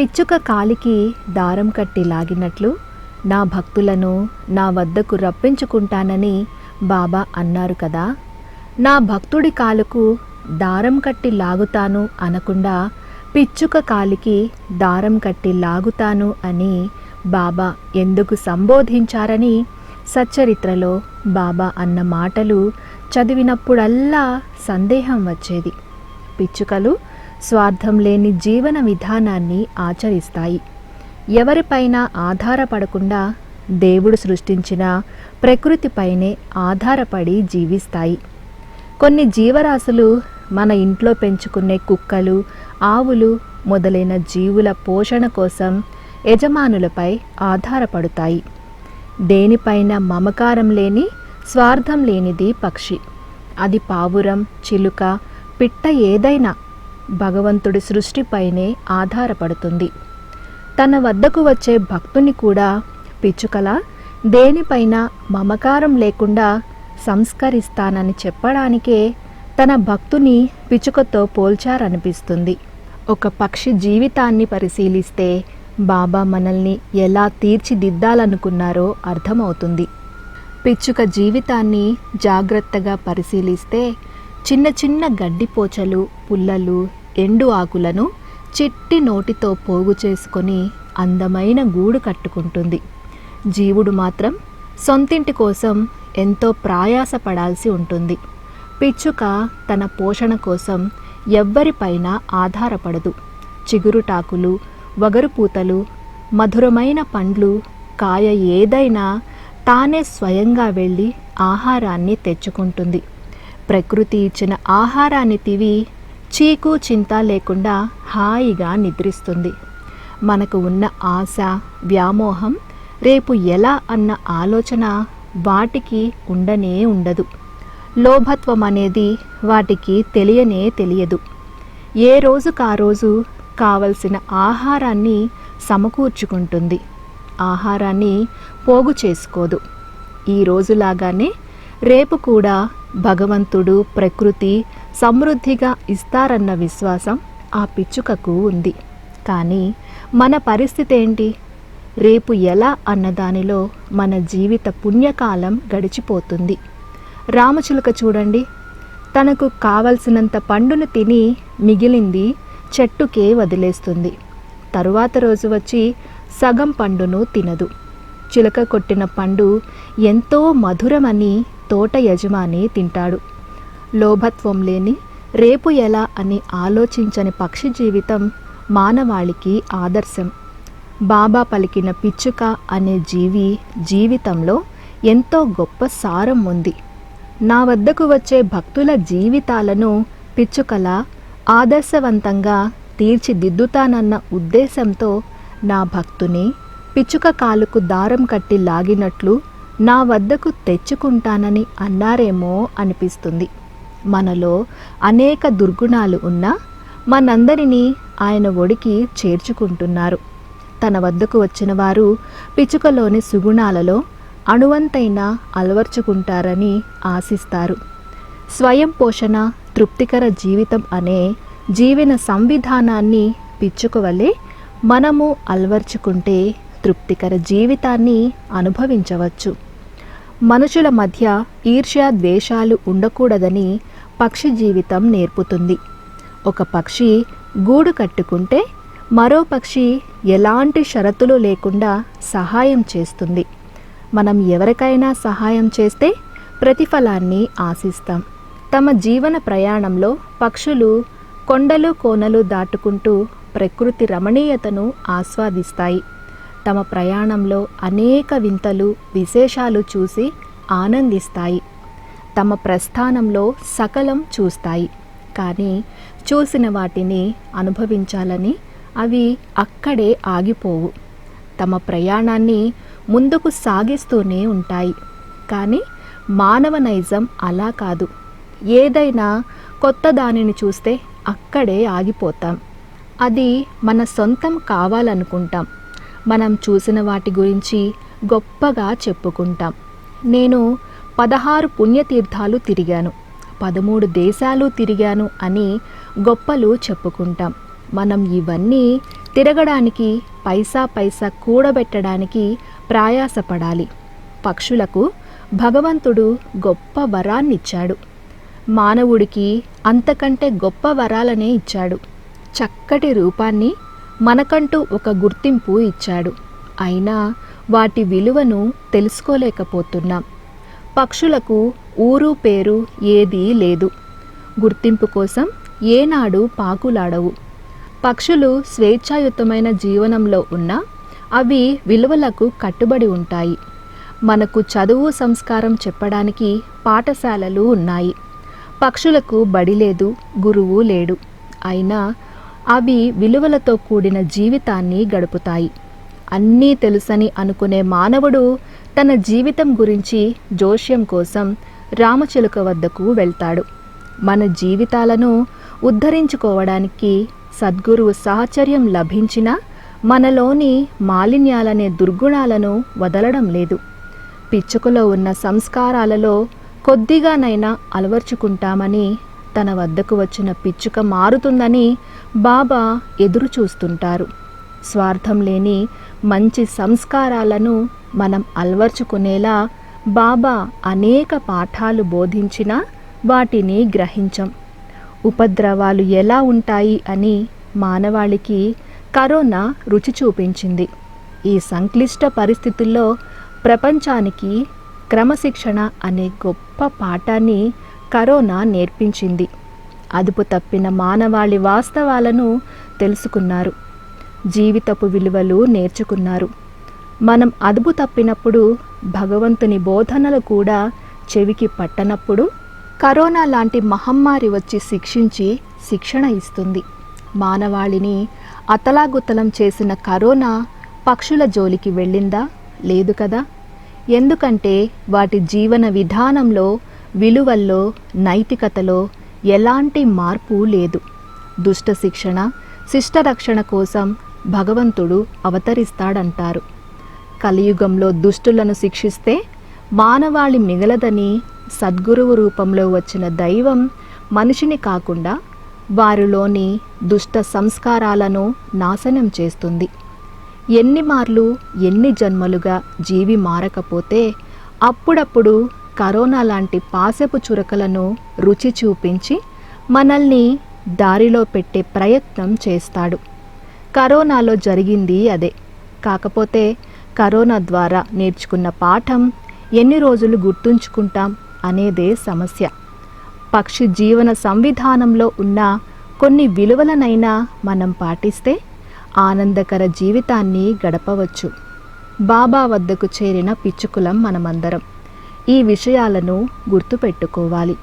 పిచ్చుక కాలికి దారం కట్టి లాగినట్లు నా భక్తులను నా వద్దకు రప్పించుకుంటానని బాబా అన్నారు కదా. నా భక్తుడి కాలుకు దారం కట్టి లాగుతాను అనకుండా పిచ్చుక కాలికి దారం కట్టి లాగుతాను అని బాబా ఎందుకు సంబోధించారని సచ్చరిత్రలో బాబా అన్న మాటలు చదివినప్పుడల్లా సందేహం వచ్చేది. పిచ్చుకలు స్వార్థం లేని జీవన విధానాన్ని ఆచరిస్తాయి. ఎవరిపైన ఆధారపడకుండా దేవుడు సృష్టించిన ప్రకృతిపైనే ఆధారపడి జీవిస్తాయి. కొన్ని జీవరాశులు మన ఇంట్లో పెంచుకునే కుక్కలు ఆవులు మొదలైన జీవుల పోషణ కోసం యజమానులపై ఆధారపడతాయి. దేనిపైన మమకారం లేని స్వార్థం లేనిది పక్షి. అది పావురం చిలుక పిట్ట ఏదైనా భగవంతుడి సృష్టిపైనే ఆధారపడుతుంది. తన వద్దకు వచ్చే భక్తుని కూడా పిచ్చుకల దేనిపైన మమకారం లేకుండా సంస్కరిస్తానని చెప్పడానికే తన భక్తుని పిచ్చుకతో పోల్చారనిపిస్తుంది. ఒక పక్షి జీవితాన్ని పరిశీలిస్తే బాబా మనల్ని ఎలా తీర్చిదిద్దాలనుకున్నారో అర్థమవుతుంది. పిచ్చుక జీవితాన్ని జాగ్రత్తగా పరిశీలిస్తే చిన్న చిన్న గడ్డిపోచలు పుల్లలు ఎండు ఆకులను చిట్టి నోటితో పోగు చేసుకొని అందమైన గూడు కట్టుకుంటుంది. జీవుడు మాత్రం సొంతింటి కోసం ఎంతో ప్రయాసపడాల్సి ఉంటుంది. పిచ్చుక తన పోషణ కోసం ఎవ్వరిపైన ఆధారపడదు. చిగురుటాకులు వగరుపూతలు మధురమైన పండ్లు కాయ ఏదైనా తానే స్వయంగా వెళ్ళి ఆహారాన్ని తెచ్చుకుంటుంది. ప్రకృతి ఇచ్చిన ఆహారాన్ని తివి చీకు చింత లేకుండా హాయిగా నిద్రిస్తుంది. మనకు ఉన్న ఆశ వ్యామోహం రేపు ఎలా అన్న ఆలోచన వాటికి ఉండనే ఉండదు. లోభత్వం అనేది వాటికి తెలియనే తెలియదు. ఏ రోజుకు ఆ రోజు కావలసిన ఆహారాన్ని సమకూర్చుకుంటుంది. ఆహారాన్ని పోగు చేసుకోదు. ఈ రోజులాగానే రేపు కూడా భగవంతుడు ప్రకృతి సమృద్ధిగా ఇస్తారన్న విశ్వాసం ఆ పిచ్చుకకు ఉంది. కానీ మన పరిస్థితి ఏంటి? రేపు ఎలా అన్నదానిలో మన జీవిత పుణ్యకాలం గడిచిపోతుంది. రామచిలుక చూడండి. తనకు కావలసినంత పండును తిని మిగిలింది చెట్టుకే వదిలేస్తుంది. తరువాత రోజు వచ్చి సగం పండును తినదు. చిలక కొట్టిన పండు ఎంతో మధురమని తోట యజమాని తింటాడు. లోభత్వం లేని రేపు ఎలా అని ఆలోచించని పక్షి జీవితం మానవాళికి ఆదర్శం. బాబా పలికిన పిచ్చుక అనే జీవి జీవితంలో ఎంతో గొప్ప సారం ఉంది. నా వద్దకు వచ్చే భక్తుల జీవితాలను పిచ్చుకల ఆదర్శవంతంగా తీర్చిదిద్దుతానన్న ఉద్దేశంతో నా భక్తుని పిచ్చుక కాలుకు దారం కట్టి లాగినట్లు నా వద్దకు తెచ్చుకుంటానని అన్నారేమో అనిపిస్తుంది. మనలో అనేక దుర్గుణాలు ఉన్నా మనందరినీ ఆయన ఒడికి చేర్చుకుంటున్నారు. తన వద్దకు వచ్చిన వారు పిచ్చుకలోని సుగుణాలలో అణువంతైన అలవర్చుకుంటారని ఆశిస్తారు. స్వయం పోషణ తృప్తికర జీవితం అనే జీవన సంవిధానాన్ని పిచ్చుకోవలే మనము అలవర్చుకుంటే తృప్తికర జీవితాన్ని అనుభవించవచ్చు. మనుషుల మధ్య ఈర్ష్య ద్వేషాలు ఉండకూడదని పక్షి జీవితం నేర్పుతుంది. ఒక పక్షి గూడు కట్టుకుంటే మరో పక్షి ఎలాంటి షరతులు లేకుండా సహాయం చేస్తుంది. మనం ఎవరికైనా సహాయం చేస్తే ప్రతిఫలాన్ని ఆశిస్తాం. తమ జీవన ప్రయాణంలో పక్షులు కొండలు కోనలు దాటుకుంటూ ప్రకృతి రమణీయతను ఆస్వాదిస్తాయి. తమ ప్రయాణంలో అనేక వింతలు విశేషాలు చూసి ఆనందిస్తాయి. తమ ప్రస్థానంలో సకలం చూస్తాయి. కానీ చూసిన వాటిని అనుభవించాలని అవి అక్కడే ఆగిపోవు. తమ ప్రయాణాన్ని ముందుకు సాగిస్తూనే ఉంటాయి. కానీ మానవ నైజం అలా కాదు. ఏదైనా కొత్త దానిని చూస్తే అక్కడే ఆగిపోతాం. అది మన సొంతం కావాలనుకుంటాం. మనం చూసిన వాటి గురించి గొప్పగా చెప్పుకుంటాం. నేను పదహారు పుణ్యతీర్థాలు తిరిగాను. పదమూడు దేశాలు తిరిగాను అని గొప్పలు చెప్పుకుంటాం. మనం ఇవన్నీ తిరగడానికి పైసా పైసా కూడబెట్టడానికి ప్రయాసపడాలి. పక్షులకు భగవంతుడు గొప్ప వరాన్నిచ్చాడు. మానవుడికి అంతకంటే గొప్ప వరాలనే ఇచ్చాడు. చక్కటి రూపాన్ని మనకంటూ ఒక గుర్తింపు ఇచ్చాడు. అయినా వాటి విలువను తెలుసుకోలేకపోతున్నాం. పక్షులకు ఊరు పేరు ఏదీ లేదు. గుర్తింపు కోసం ఏనాడు పాకులాడవు. పక్షులు స్వేచ్ఛాయుతమైన జీవనంలో ఉన్నా అవి విలువలకు కట్టుబడి ఉంటాయి. మనకు చదువు సంస్కారం చెప్పడానికి పాఠశాలలు ఉన్నాయి. పక్షులకు బడి లేదు గురువు లేడు. అయినా అవి విలువలతో కూడిన జీవితాన్ని గడుపుతాయి. అన్నీ తెలుసని అనుకునే మానవుడు తన జీవితం గురించి జోష్యం కోసం రామచిలుక వద్దకు వెళ్తాడు. మన జీవితాలను ఉద్ధరించుకోవడానికి సద్గురువు సాహచర్యం లభించినా మనలోని మాలిన్యాలనే దుర్గుణాలను వదలడం లేదు. పిచ్చుకలో ఉన్న సంస్కారాలలో కొద్దిగానైనా అలవర్చుకుంటామని తన వద్దకు వచ్చిన పిచ్చుక మారుతుందని బాబా ఎదురు చూస్తుంటారు స్వార్థం లేని మంచి సంస్కారాలను మనం అలవర్చుకునేలా బాబా అనేక పాఠాలు బోధించినా వాటిని గ్రహించం. ఉపద్రవాలు ఎలా ఉంటాయి అని మానవాళికి కరోనా రుచి చూపించింది. ఈ సంక్లిష్ట పరిస్థితుల్లో ప్రపంచానికి క్రమశిక్షణ అనే గొప్ప పాఠాన్ని కరోనా నేర్పించింది. అదుపు తప్పిన మానవాళి వాస్తవాలను తెలుసుకున్నారు. జీవితపు విలువలు నేర్చుకున్నారు. మనం అదుపు తప్పినప్పుడు భగవంతుని బోధనలు కూడా చెవికి పట్టనప్పుడు కరోనా లాంటి మహమ్మారి వచ్చి శిక్షించి శిక్షణ ఇస్తుంది. మానవాళిని అతలాగుతలం చేసిన కరోనా పక్షుల జోలికి వెళ్ళిందా? లేదు కదా? ఎందుకంటే వాటి జీవన విధానంలో విలువల్లో నైతికతలో ఎలాంటి మార్పు లేదు. దుష్ట శిక్షణ శిష్టరక్షణ కోసం భగవంతుడు అవతరిస్తాడంటారు. కలియుగంలో దుష్టులను శిక్షిస్తే మానవాళి మిగలదని సద్గురువు రూపంలో వచ్చిన దైవం మనిషిని కాకుండా వారిలోని దుష్ట సంస్కారాలను నాశనం చేస్తుంది. ఎన్ని మార్లు ఎన్ని జన్మలుగా జీవి మారకపోతే అప్పుడప్పుడు కరోనా లాంటి పాసెపు చురకలను రుచి చూపించి మనల్ని దారిలో పెట్టే ప్రయత్నం చేస్తాడు. కరోనాలో జరిగింది అదే. కాకపోతే కరోనా ద్వారా నేర్చుకున్న పాఠం ఎన్ని రోజులు గుర్తుంచుకుంటాం అనేదే సమస్య. పక్షి జీవన సంవిధానంలో ఉన్న కొన్ని విలువలనైనా మనం పాటిస్తే ఆనందకర జీవితాన్ని గడపవచ్చు. బాబా వద్దకు చేరిన పిచ్చుకులం మనమందరం. ఈ విషయాలను గుర్తుపెట్టుకోవాలి.